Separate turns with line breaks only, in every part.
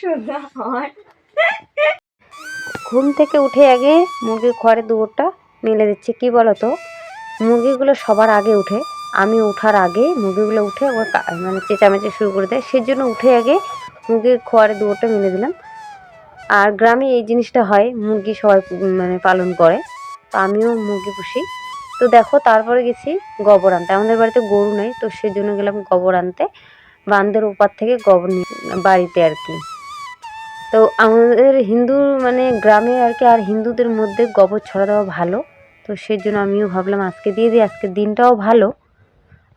সোজা হয়।
ঘুম থেকে উঠে আগে মুরগির ঘরে দুপুরটা মেলে দিচ্ছি। কি বলো তো মুরগিগুলো সবার আগে উঠে, আমি ওঠার আগে মুরগিগুলো উঠে ওর মানে চেঁচামেচি শুরু করে দেয়। সেই জন্য উঠে আগে মুরগির খোয়ারে দুপুরটা মেলে দিলাম। আর গ্রামে এই জিনিসটা হয়, মুরগি সবাই মানে পালন করে। তো আমিও মুরগি পুষি। তো দেখো, তারপরে গেছি গোবর আনতে। আমাদের বাড়িতে গরু নেই, তো সেজন্য গেলাম গোবর আনতে। বান্ধের ওপার থেকে গোবর বাড়িতে আর কি। তো আমাদের হিন্দু মানে গ্রামে আর কি, আর হিন্দুদের মধ্যে গোবর ছড়া দেওয়া ভালো। তো সেই জন্য আমিও ভাবলাম আজকে দিয়ে দিই, আজকে দিনটাও ভালো।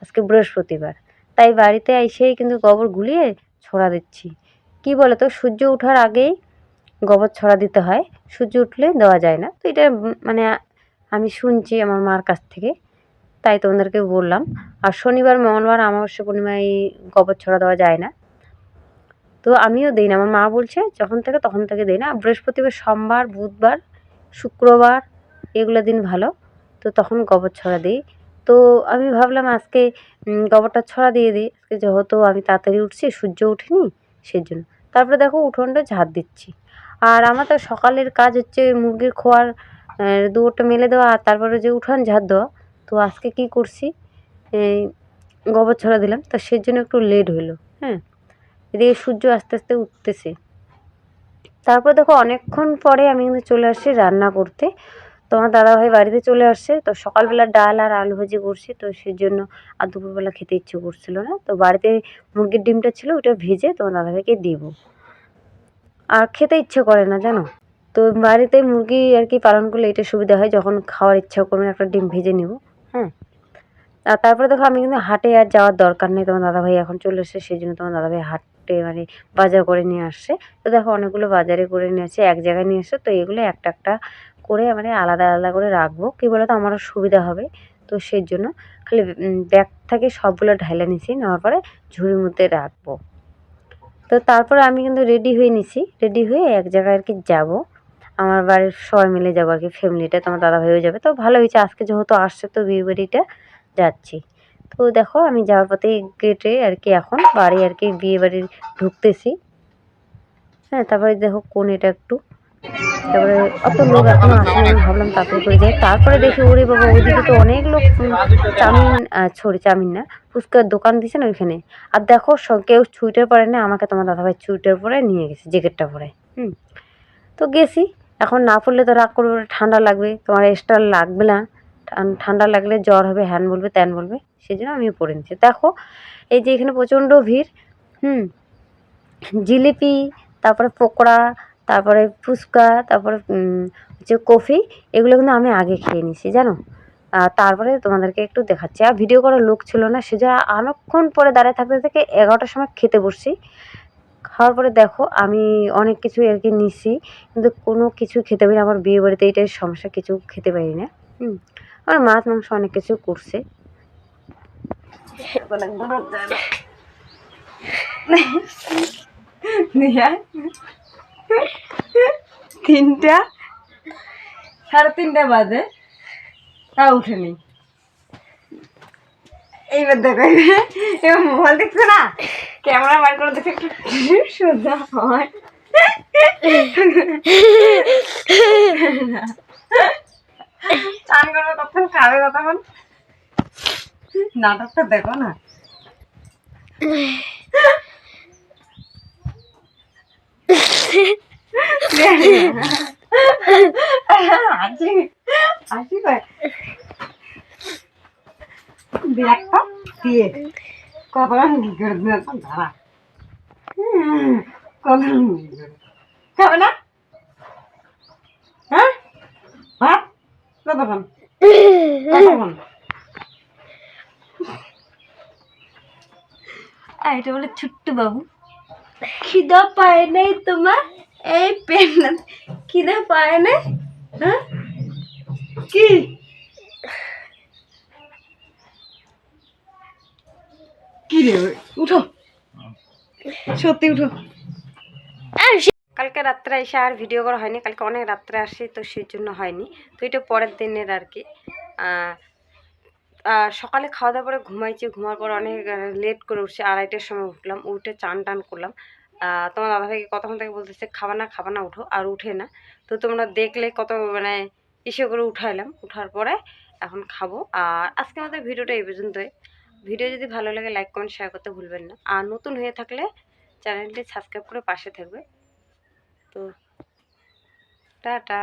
আজকে বৃহস্পতিবার। তাই বাড়িতে এসেই কিন্তু গোবর গুলিয়ে ছড়া দিচ্ছি। কি বলো তো সূর্য ওঠার আগেই গোবর ছড়া দিতে হয়। সূর্য উঠলে দেওয়া যায় না। তো এটা মানে আমি শুনছি আমার মার কাছ থেকে। তাই তোমাদেরকে বললাম। আর শনিবার, মঙ্গলবার অমাবস্যা পূর্ণিমায় গোবর ছড়া দেওয়া যায় না। তো আমিও দিই না। আমার মা বলছে, যখন থেকে তখন থেকে দিই না। বৃহস্পতিবার, সোমবার, বুধবার, শুক্রবার এগুলো দিন ভালো। তো তখন গোবর ছড়া দিই। তো আমি ভাবলাম আজকে গোবরটা ছড়া দিয়ে দিই। আজকে যেহেতু আমি তাড়াতাড়ি উঠছি, সূর্য উঠিনি সেই জন্য তারপরে দেখো, উঠোনটা ঝাড় দিচ্ছি। আর আমার তো সকালের কাজ হচ্ছে মুরগির খোয়ার দুয়ারটা মেলে দেওয়া, আর তারপরে যে উঠান ঝাড় দেওয়া। তো আজকে কি করছি? এই গোবর ছড়া দিলাম, তা সেই জন্য একটু লেট হলো হ্যাঁ? এদিকে সূর্য আস্তে আস্তে উঠতেছে। তারপর দেখো অনেকক্ষণ পরে আমি কিন্তু চলে আসছি রান্না করতে। তোমার দাদাভাই বাড়িতে চলে আসছে, তো সকালবেলা ডাল আর আলু ভাজি করছি, তো সেই জন্য আর দুপুরবেলা খেতে ইচ্ছে করছিল না। তো বাড়িতে মুরগির ডিমটা ছিল, ওটা ভেজে তোমার দাদাভাইকে দিব। আর খেতে ইচ্ছে করে না, জানো? তো বাড়িতে মুরগি আর কি পালন করলে এটা সুবিধা হয়, যখন খাওয়ার ইচ্ছা করবে একটা ডিম ভেজে নেব। হ্যাঁ আর তারপরে দেখো আমি কিন্তু হাটে আর যাওয়ার দরকার নেই। তোমার দাদাভাই এখন চলে এসেছে, সেই জন্য তোমার দাদাভাই হাটে মানে বাজার করে নিয়ে আসছে। তো দেখো অনেকগুলো বাজারে করে নিয়ে আসছে, এক জায়গায় নিয়ে আসছে তো এগুলো একটা একটা করে মানে আলাদা আলাদা করে রাখব। কী বলো তো আমারও সুবিধা হবে। তো সেই জন্য খালি ব্যাগ থেকে সবগুলো ঢাইলা নিছি, নেওয়ার পরে ঝুড়ির মধ্যে রাখব। তো তারপরে আমি কিন্তু রেডি হয়ে নিছি। রেডি হয়ে এক জায়গায় আর কি যাব। আমার বাড়ির সবাই মিলে যাব আর কি ফ্যামিলিটা তোমার দাদা ভাইও যাবে। তো ভালো হয়েছে আজকে যেহেতু আসছে তো বিয়ে বাড়িটা যাচ্ছি। তো দেখো আমি যাওয়ার পথে গেটে আর কি এখন বাড়ি আর কি বিয়ে বাড়ি ঢুকতেছি। হ্যাঁ তারপরে দেখো কোন এটা একটু। তারপরে অত লোক এখন আসেনি আমি ভাবলাম তাড়াতাড়ি করে যাই। তারপরে দেখি ওরে বাবা ওইদিকে তো অনেক লোক উম, চাউমিন ছড়ি চাউমিন না ফুচকার দোকান দিছে না ওইখানে। আর দেখো কেউ ছুইটার পরে না আমাকে তোমার দাদাভাই ছুইটার পরে নিয়ে গেছে জ্যাকেটটা পরে। হুম তো গেছি। এখন না পড়লে তো রাগ করবে ঠান্ডা লাগবে, তোমার এক্সট্রা লাগবে না। ঠান্ডা লাগলে জ্বর হবে, হ্যান বলবে, ত্যান বলবে সেই জন্য আমি পরে নিচ্ছি। দেখো, এই যে এখানে প্রচণ্ড ভিড়, হুম, জিলিপি, তারপরে পকোড়া, তারপরে ফুচকা, তারপরে হচ্ছে কফি, এগুলো কিন্তু আমি আগে খেয়ে নিছি জানো? তারপরে তোমাদেরকে একটু দেখাচ্ছি। আর ভিডিও করার লোক ছিল না, সেজন্য অনেকক্ষণ পরে দাঁড়িয়ে থাকতে থেকে এগারোটার সময় খেতে বসছি। খাওয়ার পরে দেখো, আমি অনেক কিছু আর কি নিছি, কিন্তু কোনো কিছু খেতে পারি না। আমার বিয়ে বাড়িতে এইটাই সমস্যা, কিছু খেতে পারি না। হুম, আমার মাছ, মাংস অনেক কিছু করছে।
তিনটা, সাড়ে তিনটা বাজে। তা উঠেনি। এইবার দেখো এবার মোবাইল দেখছ না? ক্যামেরা বার করে দেখে একটু সোজা হয়। চান খাবে নাটকটা দেখো না। হাসি হাসি দিয়ে। কতক্ষণ কি করে দিয়েছ দাঁড়া কতক্ষণ কি করে। খাবে না? হ্যাঁ? ভাত? কতক্ষণ কতক্ষণ আর এটা বলে ছোট্ট বাবু। খিদা পায় নাই তোমার? এই পেন খিদা পায় নাই? হ্যাঁ? কি? উঠো। সত্যি উঠো।
কালকে রাত্রে এসে আর ভিডিও করা হয়নি। কালকে অনেক রাত্রে আসি, তো সেই জন্য হয়নি। তো এটা পরের দিনের আর কি। আর সকালে খাওয়া দাওয়া পরে ঘুমাইছি। ঘুমার পর অনেক লেট করে উঠছি। আড়াইটার সময় উঠলাম। উঠে চান টান করলাম। তোমার দাদাভাইকে কতক্ষণ থেকে বলতেছে, খাবা না খাবা না, উঠো। আর উঠে না। তো তোমরা দেখলে কত মানে ইসে করে উঠাইলাম। উঠার পরে এখন খাব। আর আজকে আমাদের ভিডিওটা এই পর্যন্তই। ভিডিও যদি ভালো লাগে লাইক কমেন্ট শেয়ার করতে ভুলবেন না। আর নতুন হয়ে থাকলে চ্যানেলটি সাবস্ক্রাইব করে পাশে থাকবে। তো, টাটা।